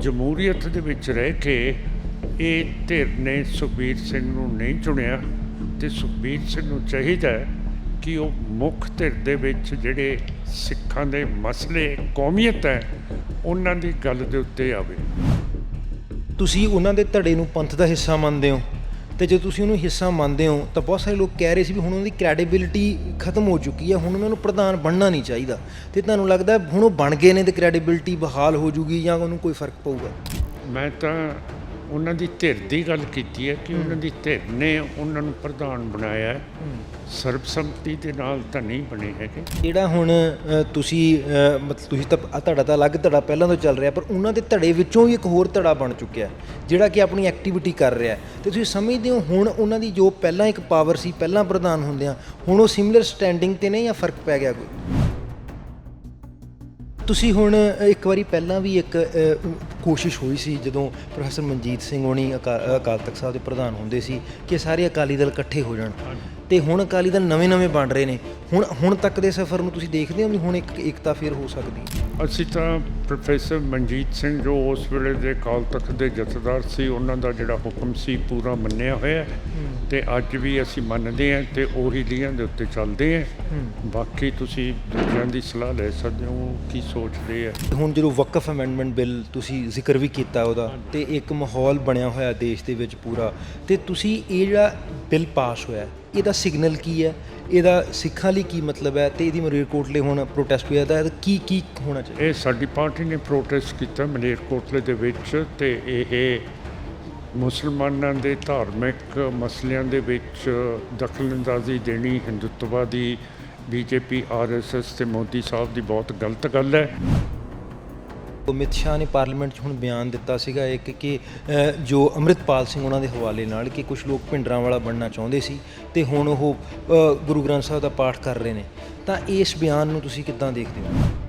ਜਮਹੂਰੀਅਤ ਦੇ ਵਿੱਚ ਰਹਿ ਕੇ ਇਹ ਧਿਰ ਨੇ ਸੁਖਬੀਰ ਸਿੰਘ ਨੂੰ ਨਹੀਂ ਚੁਣਿਆ ਤੇ ਸੁਖਬੀਰ ਸਿੰਘ ਨੂੰ ਚਾਹੀਦਾ ਕਿ ਉਹ ਮੁੱਖ ਧਿਰ ਦੇ ਵਿੱਚ ਜਿਹੜੇ ਸਿੱਖਾਂ ਦੇ ਮਸਲੇ, ਕੌਮੀਅਤ ਹੈ, ਉਹਨਾਂ ਦੀ ਗੱਲ ਦੇ ਉੱਤੇ ਆਵੇ। ਤੁਸੀਂ ਉਹਨਾਂ ਦੇ ਧੜੇ ਨੂੰ ਪੰਥ ਦਾ ਹਿੱਸਾ ਮੰਨਦੇ ਹੋ? ਤੇ ਜੇ ਤੁਸੀਂ ਉਹਨੂੰ ਹਿੱਸਾ ਮੰਨਦੇ ਹੋ, ਤਾਂ ਬਹੁਤ ਸਾਰੇ ਲੋਕ ਕਹਿ ਰਹੇ ਸੀ ਵੀ ਹੁਣ ਉਹਨਾਂ ਦੀ ਕ੍ਰੈਡੀਬਿਲਿਟੀ ਖਤਮ ਹੋ ਚੁੱਕੀ ਹੈ, ਹੁਣ ਉਹਨਾਂ ਨੂੰ ਪ੍ਰਧਾਨ ਬਣਨਾ ਨਹੀਂ ਚਾਹੀਦਾ। ਤੇ ਤੁਹਾਨੂੰ ਲੱਗਦਾ ਹੁਣ ਉਹ ਬਣ ਗਏ ਨੇ ਤੇ ਕ੍ਰੈਡੀਬਿਲਿਟੀ ਬਹਾਲ ਹੋ ਜੂਗੀ ਜਾਂ ਉਹਨੂੰ ਕੋਈ ਫ਼ਰਕ ਪਊਗਾ? ਮੈਂ ਤਾਂ ਉਹਨਾਂ ਦੀ ਧਿਰ ਦੀ ਗੱਲ ਕੀਤੀ ਹੈ ਕਿ ਉਹਨਾਂ ਦੀ ਧਿਰ ਨੇ ਉਹਨਾਂ ਨੂੰ ਪ੍ਰਧਾਨ ਬਣਾਇਆ ਹੈ। ਸਰਬਸੰਮਤੀ ਦੇ ਨਾਲ ਤਾਂ ਨਹੀਂ ਬਣੇ ਹੈਗੇ। ਜਿਹੜਾ ਹੁਣ ਤੁਸੀਂ ਮਤਲਬ ਤੁਸੀਂ ਤਾਂ ਧੜਾ ਤਾਂ ਅਲੱਗ ਧੜਾ ਪਹਿਲਾਂ ਤੋਂ ਚੱਲ ਰਿਹਾ ਪਰ ਉਹਨਾਂ ਦੇ ਧੜੇ ਵਿੱਚੋਂ ਵੀ ਇੱਕ ਹੋਰ ਧੜਾ ਬਣ ਚੁੱਕਿਆ ਜਿਹੜਾ ਕਿ ਆਪਣੀ ਐਕਟੀਵਿਟੀ ਕਰ ਰਿਹਾ। ਤੇ ਤੁਸੀਂ ਸਮਝਦੇ ਹੋ ਹੁਣ ਉਹਨਾਂ ਦੀ ਜੋ ਪਹਿਲਾਂ ਇੱਕ ਪਾਵਰ ਸੀ ਪਹਿਲਾਂ ਪ੍ਰਧਾਨ ਹੁੰਦਿਆਂ ਹੁਣ ਉਹ ਸਿਮਿਲਰ ਸਟੈਂਡਿੰਗ ਤੇ ਨੇ ਜਾਂ ਫ਼ਰਕ ਪੈ ਗਿਆ ਕੋਈ? ਤੁਸੀਂ ਹੁਣ ਇੱਕ ਵਾਰੀ ਪਹਿਲਾਂ ਵੀ ਇੱਕ ਕੋਸ਼ਿਸ਼ ਹੋਈ ਸੀ ਜਦੋਂ ਪ੍ਰੋਫੈਸਰ ਮਨਜੀਤ ਸਿੰਘ ਹੋਣੀ ਅਕਾ- ਅਕਾਲ ਤਖਤ ਸਾਹਿਬ ਦੇ ਪ੍ਰਧਾਨ ਹੁੰਦੇ ਸੀ ਕਿ ਸਾਰੇ ਅਕਾਲੀ ਦਲ ਇਕੱਠੇ ਹੋ ਜਾਣ। ਤੇ ਹੁਣ ਅਕਾਲੀ ਦਲ ਨਵੇਂ-ਨਵੇਂ ਬਣ ਰਹੇ ਨੇ। ਹੁਣ ਹੁਣ ਤੱਕ ਦੇ ਸਫ਼ਰ ਨੂੰ ਤੁਸੀਂ ਦੇਖਦੇ ਹੋ ਵੀ ਹੁਣ ਇੱਕ ਏਕਤਾ ਫੇਰ ਹੋ ਸਕਦੀ ਹੈ? ਅਸੀਂ ਤਾਂ ਪ੍ਰੋਫੈਸਰ ਮਨਜੀਤ ਸਿੰਘ ਜੋ ਉਸ ਵੇਲੇ ਦੇ ਅਕਾਲ ਤਖਤ ਦੇ ਜਥੇਦਾਰ ਸੀ ਉਹਨਾਂ ਦਾ ਜਿਹੜਾ ਹੁਕਮ ਸੀ ਪੂਰਾ ਮੰਨਿਆ ਹੋਇਆ ਤੇ ਅੱਜ ਵੀ ਅਸੀਂ ਮੰਨਦੇ ਹਾਂ ਤੇ ਉਹੀ ਲੀਹਾਂ ਦੇ ਉੱਤੇ ਚੱਲਦੇ ਹਾਂ। ਬਾਕੀ ਤੁਸੀਂ ਦੂਜਿਆਂ ਦੀ ਸਲਾਹ ਲੈ ਸਕਦੇ ਹੋ ਕੀ ਸੋਚਦੇ ਆ। ਹੁਣ ਜਦੋਂ ਵਕਫ ਅਮੈਂਡਮੈਂਟ ਬਿੱਲ ਤੁਸੀਂ ਜ਼ਿਕਰ ਵੀ ਕੀਤਾ ਉਹਦਾ ਤੇ ਇੱਕ ਮਾਹੌਲ ਬਣਿਆ ਹੋਇਆ ਦੇਸ਼ ਦੇ ਵਿੱਚ ਪੂਰਾ ਤੇ ਤੁਸੀਂ ਇਹ ਜਿਹੜਾ ਬਿੱਲ ਪਾਸ ਹੋਇਆ ਇਹਦਾ ਸਿਗਨਲ ਕੀ ਹੈ? ਇਹਦਾ ਸਿੱਖਾਂ ਲਈ ਕੀ ਮਤਲਬ ਹੈ? ਤੇ ਇਹਦੀ ਮਰੇਰਕੋਟਲੇ ਹੁਣ ਪ੍ਰੋਟੈਸਟ ਹੋਇਆ ਤਾਂ ਇਹਦਾ ਕੀ ਕੀ ਹੋਣਾ ਚਾਹੀਦਾ? ਇਹ ਸਾਡੀ ਪਾਰਟੀ ਨੇ ਪ੍ਰੋਟੈਸਟ ਕੀਤਾ ਮਲੇਰਕੋਟਲੇ ਦੇ ਵਿੱਚ ਤੇ ਇਹ ਮੁਸਲਮਾਨਾਂ ਦੇ ਧਾਰਮਿਕ ਮਸਲਿਆਂ ਦੇ ਵਿੱਚ ਦਖਲਅੰਦਾਜ਼ੀ ਦੇਣੀ ਹਿੰਦੁੱਤਵਾਦੀ ਬੀਜੇਪੀ ਆਰਐਸਐਸ ਤੇ ਮੋਦੀ ਸਾਹਿਬ ਦੀ ਬਹੁਤ ਗਲਤ ਗੱਲ ਹੈ। ਅਮਿਤ ਸ਼ਾਹ ਨੇ ਪਾਰਲੀਮੈਂਟ 'ਚ ਹੁਣ ਬਿਆਨ ਦਿੱਤਾ ਸੀਗਾ ਇੱਕ ਕਿ ਜੋ ਅੰਮ੍ਰਿਤਪਾਲ ਸਿੰਘ ਉਹਨਾਂ ਦੇ ਹਵਾਲੇ ਨਾਲ ਕਿ ਕੁਝ ਲੋਕ ਭਿੰਡਰਾਂ ਵਾਲਾ ਬਣਨਾ ਚਾਹੁੰਦੇ ਸੀ ਤੇ ਹੁਣ ਉਹ ਗੁਰੂ ਗ੍ਰੰਥ ਸਾਹਿਬ ਦਾ ਪਾਠ ਕਰ ਰਹੇ ਨੇ। ਤਾਂ ਇਸ ਬਿਆਨ ਨੂੰ ਤੁਸੀਂ ਕਿੱਦਾਂ ਦੇਖਦੇ ਹੋ?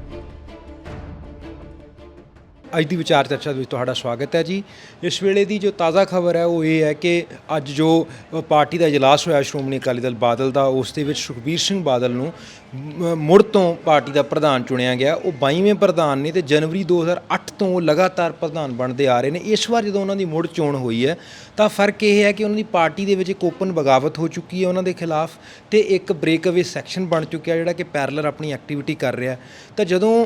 ਅੱਜ ਦੀ ਵਿਚਾਰ ਚਰਚਾ ਦੇ ਵਿੱਚ ਤੁਹਾਡਾ ਸਵਾਗਤ ਹੈ ਜੀ। ਇਸ ਵੇਲੇ ਦੀ ਜੋ ਤਾਜ਼ਾ ਖਬਰ ਹੈ, ਉਹ ਇਹ ਹੈ ਕਿ ਅੱਜ ਜੋ ਪਾਰਟੀ ਦਾ ਇਜਲਾਸ ਹੋਇਆ ਸ਼੍ਰੋਮਣੀ ਅਕਾਲੀ ਦਲ ਬਾਦਲ ਦਾ, ਉਸ ਦੇ ਵਿੱਚ ਸੁਖਬੀਰ ਸਿੰਘ ਬਾਦਲ ਨੂੰ ਮੁੜ ਤੋਂ ਪਾਰਟੀ ਦਾ ਪ੍ਰਧਾਨ ਚੁਣਿਆ ਗਿਆ। ਉਹ 22ਵੇਂ ਪ੍ਰਧਾਨ ਨੇ ਤੇ ਜਨਵਰੀ 2008 ਤੋਂ ਉਹ ਲਗਾਤਾਰ ਪ੍ਰਧਾਨ ਬਣਦੇ ਆ ਰਹੇ ਨੇ। ਇਸ ਵਾਰ ਜਦੋਂ ਉਹਨਾਂ ਦੀ ਮੁੜ ਚੋਣ ਹੋਈ ਹੈ ਤਾਂ ਫ਼ਰਕ ਇਹ ਹੈ ਕਿ ਉਹਨਾਂ ਦੀ ਪਾਰਟੀ ਦੇ ਵਿੱਚ ਇੱਕ ਓਪਨ ਬਗਾਵਤ ਹੋ ਚੁੱਕੀ ਹੈ ਉਹਨਾਂ ਦੇ ਖਿਲਾਫ ਤੇ ਇੱਕ ਬ੍ਰੇਕਅਵੇ ਸੈਕਸ਼ਨ ਬਣ ਚੁੱਕਿਆ ਜਿਹੜਾ ਕਿ ਪੈਰਲਰ ਆਪਣੀ ਐਕਟੀਵਿਟੀ ਕਰ ਰਿਹਾ ਤਾਂ ਜਦੋਂ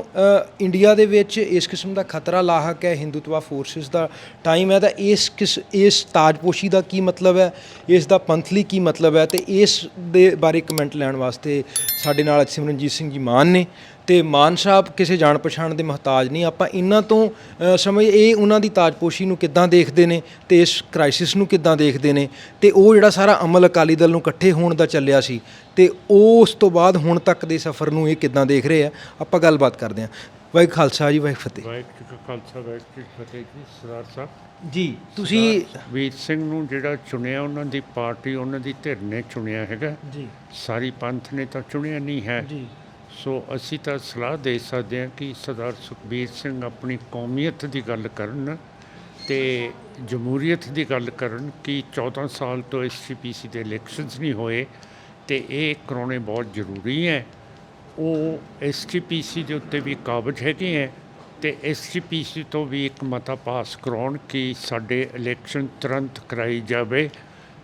ਇੰਡੀਆ ਦੇ ਵਿੱਚ ਇਸ ਕਿਸਮ ਦਾ ਖਤਰਾ ਲਾਹਕ ਹੈ, ਹਿੰਦੂਤਵਾ ਫੋਰਸਿਸ ਦਾ ਟਾਈਮ ਹੈ, ਤਾਂ ਇਸ ਕਿਸ, ਇਸ ਤਾਜਪੋਸ਼ੀ ਦਾ ਕੀ ਮਤਲਬ ਹੈ? ਇਸ ਦਾ ਪੰਥਲੀ ਕੀ ਮਤਲਬ ਹੈ? ਤੇ ਇਸ ਦੇ ਬਾਰੇ ਕਮੈਂਟ ਲੈਣ ਵਾਸਤੇ ਸਾਡੇ ਨਾਲ ਅੱਜ ਸਿਮਰਨਜੀਤ ਸਿੰਘ ਜੀ ਮਾਨ ਨੇ। ਤੇ ਮਾਨ ਸਾਹਿਬ, ਕਿਸੇ ਜਾਣ ਪਛਾਣ ਦੇ ਮਹਤਾਜ ਨਹੀਂ। ਆਪਾਂ ਇਹਨਾਂ ਤੋਂ ਸਮਝ, ਇਹ ਉਹਨਾਂ ਦੀ ਤਾਜਪੋਸ਼ੀ ਨੂੰ ਕਿੱਦਾਂ ਦੇਖਦੇ ਨੇ? ਤੇ ਇਸ ਕ੍ਰਾਈਸਿਸ ਨੂੰ ਕਿੱਦਾਂ ਦੇਖਦੇ ਨੇ ਤੇ ਉਹ ਜਿਹੜਾ ਸਾਰਾ ਅਮਲ ਅਕਾਲੀ ਦਲ ਨੂੰ ਇਕੱਠੇ ਹੋਣ ਦਾ ਚੱਲਿਆ ਸੀ ਤੇ ਉਸ ਤੋਂ ਬਾਅਦ ਹੁਣ ਤੱਕ ਦੇ ਸਫ਼ਰ ਨੂੰ ਇਹ ਕਿੱਦਾਂ ਦੇਖ ਰਹੇ ਆ ਆਪਾਂ ਗੱਲਬਾਤ ਕਰਦੇ ਹਾਂ। ਵਾਹਿਗੁਰੂ ਖਾਲਸਾ ਜੀ ਵਾਹਿਗੁਰੂ ਫਤਿਹ। ਵਾਹਿਗੁਰੂ ਖਾਲਸਾ ਵਾਹਿਗੁਰੂ ਫਤਿਹ ਜੀ ਸਰਦਾਰ ਸਾਹਿਬ। ਜੀ ਤੁਸੀਂ ਵੀਰ ਸਿੰਘ ਨੂੰ ਜਿਹੜਾ ਚੁਣਿਆ ਉਹਨਾਂ ਦੀ ਪਾਰਟੀ ਉਹਨਾਂ ਦੀ ਧਿਰ ਨੇ ਚੁਣਿਆ ਹੈਗਾ। ਜੀ। ਸਾਰੀ ਪੰਥ ਨੇ ਤਾਂ ਚੁਣਿਆ ਨਹੀਂ ਹੈ। ਜੀ। ਸੋ ਅਸੀਂ ਤਾਂ ਸਲਾਹ ਦੇ ਸਕਦੇ ਹਾਂ ਕਿ ਸਰਦਾਰ ਸੁਖਬੀਰ ਸਿੰਘ ਆਪਣੀ ਕੌਮੀਅਤ ਦੀ ਗੱਲ ਕਰਨ। ਤੇ ਜਮਹੂਰੀਅਤ ਦੀ ਗੱਲ ਕਰਨ ਕਿ 14 ਸਾਲ ਤੋਂ ਐਸਜੀਪੀਸੀ ਦੇ ਇਲੈਕਸ਼ਨਸ ਨਹੀਂ ਹੋਏ ਤੇ ਇਹ ਕਰਾਉਣੇ ਬਹੁਤ ਜ਼ਰੂਰੀ ਹੈ। ਉਹ ਐਸਜੀਪੀਸੀ ਦੇ ਉੱਤੇ ਵੀ ਕਾਬਜ ਹੈਗੇ ਹੈ ਤੇ ਐਸਜੀਪੀਸੀ ਤੋਂ ਵੀ ਇੱਕ ਮਤਾ ਪਾਸ ਕਰਾਉਣ ਕਿ ਸਾਡੇ ਇਲੈਕਸ਼ਨ ਤੁਰੰਤ ਕਰਾਈ ਜਾਵੇ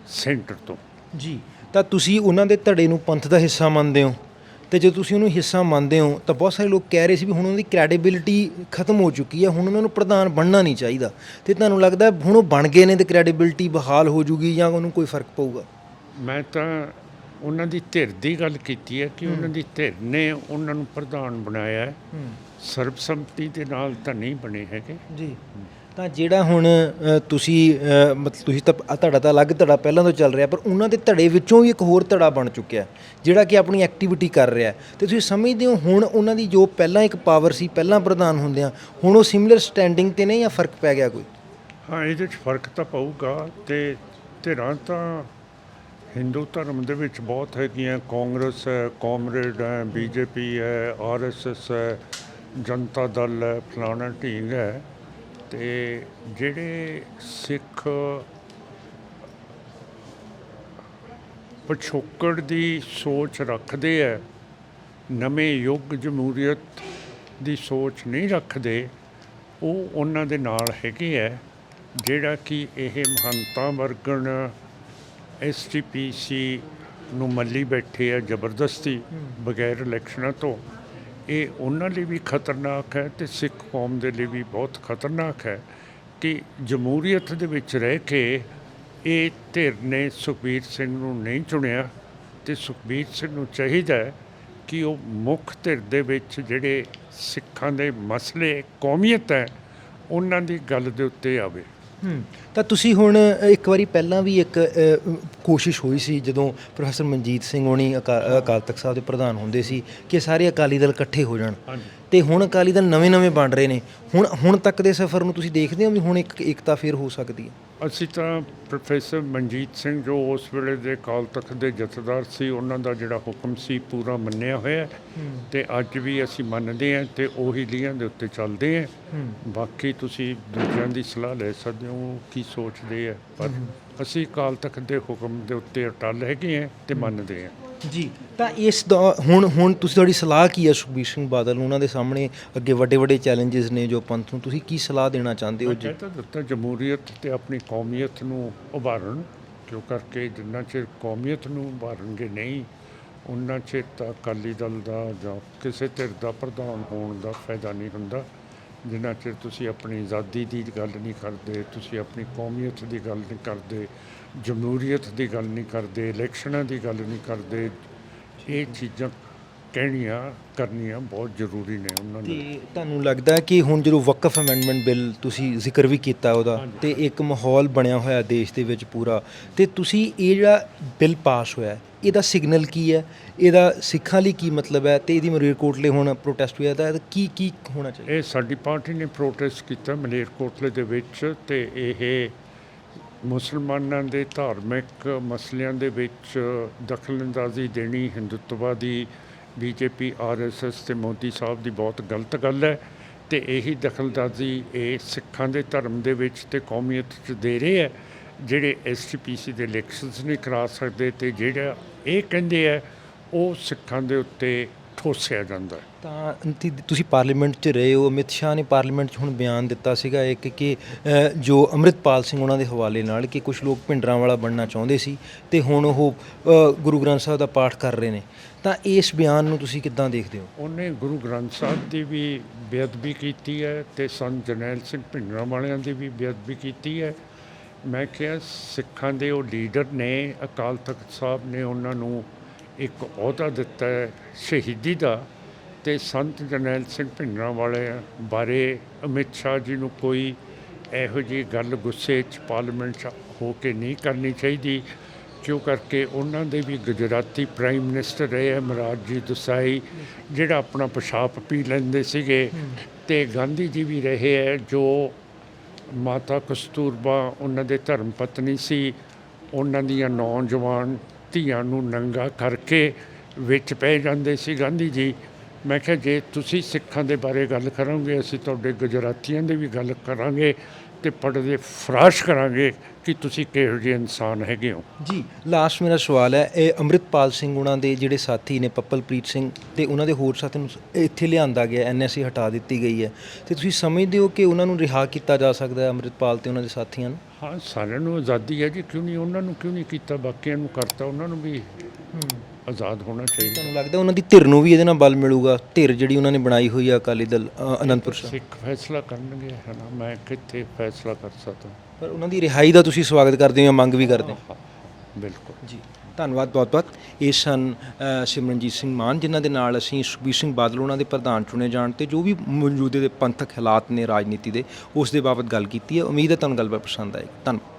ਸੈਂਟਰ ਤੋਂ। ਜੀ, ਤਾਂ ਤੁਸੀਂ ਉਹਨਾਂ ਦੇ ਧੜੇ ਨੂੰ ਪੰਥ ਦਾ ਹਿੱਸਾ ਮੰਨਦੇ ਹੋ? ਤੇ ਜੇ ਤੁਸੀਂ ਉਹਨੂੰ ਹਿੱਸਾ ਮੰਨਦੇ ਹੋ ਤਾਂ ਬਹੁਤ ਸਾਰੇ ਲੋਕ ਕਹਿ ਰਹੇ ਸੀ ਵੀ ਹੁਣ ਉਹਨਾਂ ਦੀ ਕ੍ਰੈਡੀਬਿਲਿਟੀ ਖਤਮ ਹੋ ਚੁੱਕੀ ਹੈ ਹੁਣ ਉਹਨਾਂ ਨੂੰ ਪ੍ਰਧਾਨ ਬਣਨਾ ਨਹੀਂ ਚਾਹੀਦਾ। ਤੇ ਤੁਹਾਨੂੰ ਲੱਗਦਾ ਹੁਣ ਉਹ ਬਣ ਗਏ ਨੇ ਤੇ ਕ੍ਰੈਡੀਬਿਲਿਟੀ ਬਹਾਲ ਹੋ ਜੂਗੀ ਜਾਂ ਉਹਨੂੰ ਕੋਈ ਫ਼ਰਕ ਪਊਗਾ? ਮੈਂ ਤਾਂ ਉਹਨਾਂ ਦੀ ਧਿਰ ਦੀ ਗੱਲ ਕੀਤੀ ਹੈ ਕਿ ਉਹਨਾਂ ਦੀ ਧਿਰ ਨੇ ਉਹਨਾਂ ਨੂੰ ਪ੍ਰਧਾਨ ਬਣਾਇਆ ਹੈ। ਸਰਬਸੰਮਤੀ ਦੇ ਨਾਲ ਤਾਂ ਨਹੀਂ ਬਣੇ ਹੈਗੇ। ਜੀ। ਤਾਂ ਜਿਹੜਾ ਹੁਣ ਤੁਸੀਂ ਮਤਲਬ ਤੁਸੀਂ ਤਾਂ ਆਹ ਧੜਾ ਤਾਂ ਅਲੱਗ ਧੜਾ ਪਹਿਲਾਂ ਤੋਂ ਚੱਲ ਰਿਹਾ, ਪਰ ਉਹਨਾਂ ਦੇ ਧੜੇ ਵਿੱਚੋਂ ਵੀ ਇੱਕ ਹੋਰ ਧੜਾ ਬਣ ਚੁੱਕਿਆ ਜਿਹੜਾ ਕਿ ਆਪਣੀ ਐਕਟੀਵਿਟੀ ਕਰ ਰਿਹਾ ਹੈ। ਤੇ ਤੁਸੀਂ ਸਮਝਦੇ ਹੋ, ਹੁਣ ਉਹਨਾਂ ਦੀ ਜੋ ਪਹਿਲਾਂ ਇੱਕ ਪਾਵਰ ਸੀ, ਪਹਿਲਾਂ ਪ੍ਰਧਾਨ ਹੁੰਦਿਆਂ ਹੁਣ ਉਹ ਸਿਮਿਲਰ ਸਟੈਂਡਿੰਗ ਤੇ ਨਹੀਂ ਜਾਂ ਫ਼ਰਕ ਪੈ ਗਿਆ ਕੋਈ ਹਾਂ, ਇਹਦੇ 'ਚ ਫ਼ਰਕ ਤਾਂ ਪਊਗਾ ਤੇ ਧਿਰਾਂ ਤਾਂ ਹਿੰਦੂ ਧਰਮ ਦੇ ਵਿੱਚ ਬਹੁਤ ਹੈਗੀਆਂ, ਕਾਂਗਰਸ ਹੈ, ਕਾਮਰੇਡ ਹੈ, ਬੀਜੇਪੀ ਹੈ ਆਰਐਸਐਸ ਹੈ, ਜਨਤਾ ਦਲ ਹੈ, ਫਲਾਣਾ ਢੀਂਗ ਹੈ ਤੇ ਜਿਹੜੇ ਸਿੱਖ ਪਿਛੋਕੜ ਦੀ ਸੋਚ ਰੱਖਦੇ ਹੈ ਨਵੇਂ ਯੁੱਗ ਜਮਹੂਰੀਅਤ ਦੀ ਸੋਚ ਨਹੀਂ ਰੱਖਦੇ ਉਹ ਉਹਨਾਂ ਦੇ ਨਾਲ ਹੈਗੇ ਹੈ ਜਿਹੜਾ ਕਿ ਇਹ ਮਹੰਤਾ ਵਰਗਣ ਐਸਟੀਪੀਸੀ ਨੂੰ ਮੱਲੀ ਬੈਠੇ ਆ ਜ਼ਬਰਦਸਤੀ ਬਗੈਰ ਇਲੈਕਸ਼ਨਾਂ ਤੋਂ। ਇਹ ਉਹਨਾਂ ਲਈ ਵੀ ਖਤਰਨਾਕ ਹੈ ਤੇ ਸਿੱਖ ਕੌਮ ਦੇ ਲਈ ਵੀ ਬਹੁਤ ਖਤਰਨਾਕ ਹੈ ਕਿ ਜਮਹੂਰੀਅਤ ਦੇ ਵਿੱਚ ਰਹਿ ਕੇ ਇਹ ਧਿਰ ਨੇ ਸੁਖਬੀਰ ਸਿੰਘ ਨੂੰ ਨਹੀਂ ਚੁਣਿਆ ਤੇ ਸੁਖਬੀਰ ਸਿੰਘ ਨੂੰ ਚਾਹੀਦਾ ਹੈ ਕਿ ਉਹ ਮੁੱਖ ਧਿਰ ਦੇ ਵਿੱਚ ਜਿਹੜੇ ਸਿੱਖਾਂ ਦੇ ਮਸਲੇ ਕੌਮੀਅਤ ਹੈ, ਉਹਨਾਂ ਦੀ ਗੱਲ ਦੇ ਉੱਤੇ ਆਵੇ। ਹੂੰ ਤਾਂ ਤੁਸੀਂ ਹੁਣ ਇੱਕ ਵਾਰੀ ਪਹਿਲਾਂ ਵੀ ਇੱਕ ਕੋਸ਼ਿਸ਼ ਹੋਈ ਸੀ ਜਦੋਂ ਪ੍ਰੋਫੈਸਰ ਮਨਜੀਤ ਸਿੰਘ ਹੋਣੀ ਅਕਾ- ਅਕਾਲ ਤਖਤ ਸਾਹਿਬ ਦੇ ਪ੍ਰਧਾਨ ਹੁੰਦੇ ਸੀ ਕਿ ਸਾਰੇ ਅਕਾਲੀ ਦਲ ਇਕੱਠੇ ਹੋ ਜਾਣ। ਤੇ ਹੁਣ ਅਕਾਲੀ ਦਲ ਨਵੇਂ-ਨਵੇਂ ਬਣ ਰਹੇ ਨੇ। ਹੁਣ ਹੁਣ ਤੱਕ ਦੇ ਸਫ਼ਰ ਨੂੰ ਤੁਸੀਂ ਦੇਖਦੇ ਹੋ ਵੀ ਹੁਣ ਇੱਕ ਏਕਤਾ ਫੇਰ ਹੋ ਸਕਦੀ ਹੈ? ਅਸੀਂ ਤਾਂ ਪ੍ਰੋਫੈਸਰ ਮਨਜੀਤ ਸਿੰਘ ਜੋ ਉਸ ਵੇਲੇ ਦੇ ਅਕਾਲ ਤਖਤ ਦੇ ਜਥੇਦਾਰ ਸੀ ਉਹਨਾਂ ਦਾ ਜਿਹੜਾ ਹੁਕਮ ਸੀ ਪੂਰਾ ਮੰਨਿਆ ਹੋਇਆ ਤੇ ਅੱਜ ਵੀ ਅਸੀਂ ਮੰਨਦੇ ਹਾਂ ਤੇ ਉਹੀ ਲੀਹਾਂ ਦੇ ਉੱਤੇ ਚੱਲਦੇ ਹਾਂ। ਬਾਕੀ ਤੁਸੀਂ ਦੂਜਿਆਂ ਦੀ ਸਲਾਹ ਲੈ ਸਕਦੇ ਹੋ ਕੀ ਸੋਚਦੇ ਆ ਪਰ ਅਸੀਂ ਅਕਾਲ ਤਖਤ ਦੇ ਹੁਕਮ ਦੇ ਉੱਤੇ ਅਟਲ ਹੈਗੇ ਹਾਂ ਤੇ ਮੰਨਦੇ ਹਾਂ। ਜੀ। ਤਾਂ ਇਸ ਦਾ ਹੁਣ ਹੁਣ ਤੁਸੀਂ ਤੁਹਾਡੀ ਸਲਾਹ ਕੀ ਹੈ ਸੁਖਬੀਰ ਸਿੰਘ ਬਾਦਲ ਨੂੰ? ਉਹਨਾਂ ਦੇ ਸਾਹਮਣੇ ਅੱਗੇ ਵੱਡੇ ਵੱਡੇ ਚੈਲੰਜਸ ਨੇ ਜੋ ਪੰਥ ਨੂੰ। ਤੁਸੀਂ ਕੀ ਸਲਾਹ ਦੇਣਾ ਚਾਹੁੰਦੇ ਹੋ ਮੈਂ ਜੀ? ਕਹਿੰਦਾ ਦਿੱਤਾ ਜਮਹੂਰੀਅਤ ਤੇ ਆਪਣੀ ਕੌਮੀਅਤ ਨੂੰ ਉਭਾਰਨ ਕਿਉਂ ਕਰਕੇ ਜਿੰਨਾ ਚਿਰ ਕੌਮੀਅਤ ਨੂੰ ਉਭਾਰਨਗੇ ਨਹੀਂ ਉਹਨਾਂ ਚਿਰ ਤਾਂ ਅਕਾਲੀ ਦਲ ਦਾ ਜਾਂ ਕਿਸੇ ਧਿਰ ਦਾ ਪ੍ਰਧਾਨ ਹੋਣ ਦਾ ਫਾਇਦਾ ਨਹੀਂ ਹੁੰਦਾ। ਜਿੰਨਾ ਚਿਰ ਤੁਸੀਂ ਆਪਣੀ ਆਜ਼ਾਦੀ ਦੀ ਗੱਲ ਨਹੀਂ ਕਰਦੇ ਤੁਸੀਂ ਆਪਣੀ ਕੌਮੀਅਤ ਦੀ ਗੱਲ ਨਹੀਂ ਕਰਦੇ ਜਮਹੂਰੀਅਤ ਦੀ ਗੱਲ ਨਹੀਂ ਕਰਦੇ ਇਲੈਕਸ਼ਨਾਂ ਦੀ ਗੱਲ ਨਹੀਂ ਕਰਦੇ ਇਹ ਚੀਜ਼ਾਂ ਕਹਿਣੀਆਂ ਕਰਨੀਆਂ ਬਹੁਤ ਜ਼ਰੂਰੀ ਨੇ ਉਹਨਾਂ ਲਈ। ਤੇ ਤੁਹਾਨੂੰ ਲੱਗਦਾ ਕਿ ਹੁਣ ਜਦੋਂ ਵਕਫ ਅਮੈਂਡਮੈਂਟ ਬਿੱਲ ਤੁਸੀਂ ਜ਼ਿਕਰ ਵੀ ਕੀਤਾ ਉਹਦਾ ਤੇ ਇੱਕ ਮਾਹੌਲ ਬਣਿਆ ਹੋਇਆ ਦੇਸ਼ ਦੇ ਵਿੱਚ ਪੂਰਾ ਤੇ ਤੁਸੀਂ ਇਹ ਜਿਹੜਾ ਬਿੱਲ ਪਾਸ ਹੋਇਆ ਇਹਦਾ ਸਿਗਨਲ ਕੀ ਹੈ? ਇਹਦਾ ਸਿੱਖਾਂ ਲਈ ਕੀ ਮਤਲਬ ਹੈ? ਤੇ ਇਹਦੀ ਮਲੇਰਕੋਟਲੇ ਹੁਣ ਪ੍ਰੋਟੈਸਟ ਹੋਇਆ ਤਾਂ ਇਹਦਾ ਕੀ ਕੀ ਹੋਣਾ ਚਾਹੀਦਾ? ਇਹ ਸਾਡੀ ਪਾਰਟੀ ਨੇ ਪ੍ਰੋਟੈਸਟ ਕੀਤਾ ਮਲੇਰਕੋਟਲੇ ਦੇ ਵਿੱਚ ਤੇ ਇਹ ਮੁਸਲਮਾਨਾਂ ਦੇ ਧਾਰਮਿਕ ਮਸਲਿਆਂ ਦੇ ਵਿੱਚ ਦਖਲਅੰਦਾਜ਼ੀ ਦੇਣੀ ਹਿੰਦੁੱਤਵਾਦੀ ਬੀਜੇਪੀ ਆਰਐਸਐਸ ਤੇ ਮੋਦੀ ਸਾਹਿਬ ਦੀ ਬਹੁਤ ਗਲਤ ਗੱਲ ਹੈ ਤੇ ਇਹੀ ਦਖਲਅੰਦਾਜ਼ੀ ਇਹ ਸਿੱਖਾਂ ਦੇ ਧਰਮ ਦੇ ਵਿੱਚ ਤੇ ਕੌਮੀਅਤ 'ਚ ਦੇ ਰਹੇ ਹੈ। ਜਿਹੜੇ ਐਸਟੀਪੀਸੀ ਦੇ ਇਲੈਕਸ਼ਨਸ ਨਹੀਂ ਕਰਾ ਸਕਦੇ ਤੇ ਜਿਹੜਾ ਇਹ ਕਹਿੰਦੇ ਆ ਉਹ ਸਿੱਖਾਂ ਦੇ ਉੱਤੇ ਠੋਸਿਆ ਜਾਂਦਾ ਤਾਂ ਤੁਸੀਂ ਪਾਰਲੀਮੈਂਟ 'ਚ ਰਹੇ ਹੋ ਅਮਿਤ ਸ਼ਾਹ ਨੇ ਪਾਰਲੀਮੈਂਟ 'ਚ ਹੁਣ ਬਿਆਨ ਦਿੱਤਾ ਸੀਗਾ ਇੱਕ ਕਿ ਜੋ ਅੰਮ੍ਰਿਤਪਾਲ ਸਿੰਘ ਉਹਨਾਂ ਦੇ ਹਵਾਲੇ ਨਾਲ ਕਿ ਕੁਝ ਲੋਕ ਭਿੰਡਰਾਂ ਵਾਲਾ ਬਣਨਾ ਚਾਹੁੰਦੇ ਸੀ ਤੇ ਹੁਣ ਉਹ ਗੁਰੂ ਗ੍ਰੰਥ ਸਾਹਿਬ ਦਾ ਪਾਠ ਕਰ ਰਹੇ ਨੇ। ਤਾਂ ਇਸ ਬਿਆਨ ਨੂੰ ਤੁਸੀਂ ਕਿੱਦਾਂ ਦੇਖਦੇ ਹੋ? ਉਹਨੇ ਗੁਰੂ ਗ੍ਰੰਥ ਸਾਹਿਬ ਦੀ ਵੀ ਬੇਅਦਬੀ ਕੀਤੀ ਹੈ ਤੇ ਸੰਤ ਜਰਨੈਲ ਸਿੰਘ ਭਿੰਡਰਾਂ ਵਾਲਿਆਂ ਦੀ ਵੀ ਬੇਅਦਬੀ ਕੀਤੀ ਹੈ। ਮੈਂ ਕਿਹਾ ਸਿੱਖਾਂ ਦੇ ਉਹ ਲੀਡਰ ਨੇ ਅਕਾਲ ਤਖਤ ਸਾਹਿਬ ਨੇ ਉਹਨਾਂ ਨੂੰ ਇੱਕ ਅਹੁਦਾ ਦਿੱਤਾ ਹੈ ਸ਼ਹੀਦੀ ਦਾ ਤੇ ਸੰਤ ਜਰਨੈਲ ਸਿੰਘ ਭਿੰਡਰਾਂ ਵਾਲੇ ਬਾਰੇ ਅਮਿਤ ਸ਼ਾਹ ਜੀ ਨੂੰ ਕੋਈ ਇਹੋ ਜਿਹੀ ਗੱਲ ਗੁੱਸੇ 'ਚ ਪਾਰਲੀਮੈਂਟ 'ਚ ਹੋ ਕੇ ਨਹੀਂ ਕਰਨੀ ਚਾਹੀਦੀ ਕਿਉਂ ਕਰਕੇ ਉਹਨਾਂ ਦੇ ਵੀ ਗੁਜਰਾਤੀ ਪ੍ਰਾਈਮ ਮਿਨਿਸਟਰ ਰਹੇ ਹੈ ਮਹਾਰਾਜ ਜੀ ਦਸਾਈ ਜਿਹੜਾ ਆਪਣਾ ਪਿਸ਼ਾਬ ਪੀ ਲੈਂਦੇ ਸੀਗੇ ਤੇ ਗਾਂਧੀ ਜੀ ਵੀ ਰਹੇ ਹੈ ਜੋ ਮਾਤਾ ਕਸਤੂਰਬਾ ਉਹਨਾਂ ਦੇ ਧਰਮ ਪਤਨੀ ਸੀ। ਉਹਨਾਂ ਦੀਆਂ ਨੌਜਵਾਨ ਧੀਆਂ ਨੂੰ ਨੰਗਾ ਕਰਕੇ ਵਿੱਚ ਪੈ ਜਾਂਦੇ ਸੀ ਗਾਂਧੀ ਜੀ। ਮੈਂ ਕਿਹਾ, ਜੇ ਤੁਸੀਂ ਸਿੱਖਾਂ ਦੇ ਬਾਰੇ ਗੱਲ ਕਰੋਗੇ, ਅਸੀਂ ਤੁਹਾਡੇ ਗੁਜਰਾਤੀਆਂ ਦੀ ਵੀ ਗੱਲ ਕਰਾਂਗੇ। ਤੇ ਪੜਦੇ ਫਰਾਸ਼ ਕਰਾਂਗੇ ਕਿ ਤੁਸੀਂ ਕਿਹੋ ਜਿਹੇ ਇਨਸਾਨ ਹੈਗੇ ਹੋ। ਜੀ ਲਾਸਟ ਮੇਰਾ ਸਵਾਲ ਹੈ ਇਹ ਅੰਮ੍ਰਿਤਪਾਲ ਸਿੰਘ ਉਹਨਾਂ ਦੇ ਜਿਹੜੇ ਸਾਥੀ ਨੇ ਪੱਪਲਪ੍ਰੀਤ ਸਿੰਘ ਤੇ ਉਹਨਾਂ ਦੇ ਹੋਰ ਸਾਥੀਆਂ ਨੂੰ ਇੱਥੇ ਲਿਆਂਦਾ ਗਿਆ ਐਨਐਸਏ ਹਟਾ ਦਿੱਤੀ ਗਈ ਹੈ। ਤੇ ਤੁਸੀਂ ਸਮਝਦੇ ਹੋ ਕਿ ਉਹਨਾਂ ਨੂੰ ਰਿਹਾ ਕੀਤਾ ਜਾ ਸਕਦਾ ਹੈ ਅੰਮ੍ਰਿਤਪਾਲ ਤੇ ਉਹਨਾਂ ਦੇ ਸਾਥੀਆਂ ਨੂੰ? ਹਾਂ ਸਾਰਿਆਂ ਨੂੰ ਆਜ਼ਾਦੀ ਹੈ ਜੀ ਕਿਉਂ ਨਹੀਂ? ਉਹਨਾਂ ਨੂੰ ਕਿਉਂ ਨਹੀਂ ਕੀਤਾ? ਬਾਕੀਆਂ ਨੂੰ ਕਰਤਾ ਉਹਨਾਂ ਨੂੰ ਵੀ। ਆਜ਼ਾਦ ਹੋਣਾ ਚਾਹੀਦਾ। ਤੁਹਾਨੂੰ ਲੱਗਦਾ ਉਹਨਾਂ ਦੀ ਧਿਰ ਨੂੰ ਵੀ ਇਹਦੇ ਨਾਲ ਬਲ ਮਿਲੂਗਾ? ਧਿਰ ਜਿਹੜੀ ਉਹਨਾਂ ਨੇ ਬਣਾਈ ਹੋਈ ਹੈ ਅਕਾਲੀ ਦਲ ਅ, ਅਨੰਦਪੁਰ ਸਾਹਿਬ। ਸਿੱਖ ਫੈਸਲਾ ਕਰਨਗੇ ਹੈ ਨਾ? ਮੈਂ ਕਿੱਥੇ ਫੈਸਲਾ ਕਰ ਸਕਦਾ? ਪਰ ਉਹਨਾਂ ਦੀ ਰਿਹਾਈ ਦਾ ਤੁਸੀਂ ਸਵਾਗਤ ਕਰਦੇ ਹੋ ਮੰਗ ਵੀ ਕਰਦੇ ਹੋ ਹਾਂ, ਬਿਲਕੁਲ। ਜੀ ਧੰਨਵਾਦ ਬਹੁਤ ਬਹੁਤ। ਇਹ ਸਨ ਅ, ਸਿਮਰਨਜੀਤ ਸਿੰਘ ਮਾਨ ਜਿਨ੍ਹਾਂ ਦੇ ਨਾਲ ਅਸੀਂ ਸੁਖਬੀਰ ਸਿੰਘ ਬਾਦਲ ਉਹਨਾਂ ਦੇ ਪ੍ਰਧਾਨ ਚੁਣੇ ਜਾਣ ਤੇ ਜੋ ਵੀ ਮੌਜੂਦੇ ਦੇ ਪੰਥਕ ਹਾਲਾਤ ਨੇ ਰਾਜਨੀਤੀ ਦੇ ਉਸ ਦੇ ਬਾਬਤ ਗੱਲ ਕੀਤੀ ਹੈ। ਉਮੀਦ ਹੈ ਤੁਹਾਨੂੰ ਗੱਲਬਾਤ ਪਸੰਦ ਆਏਗੀ। ਧੰਨਵਾਦ।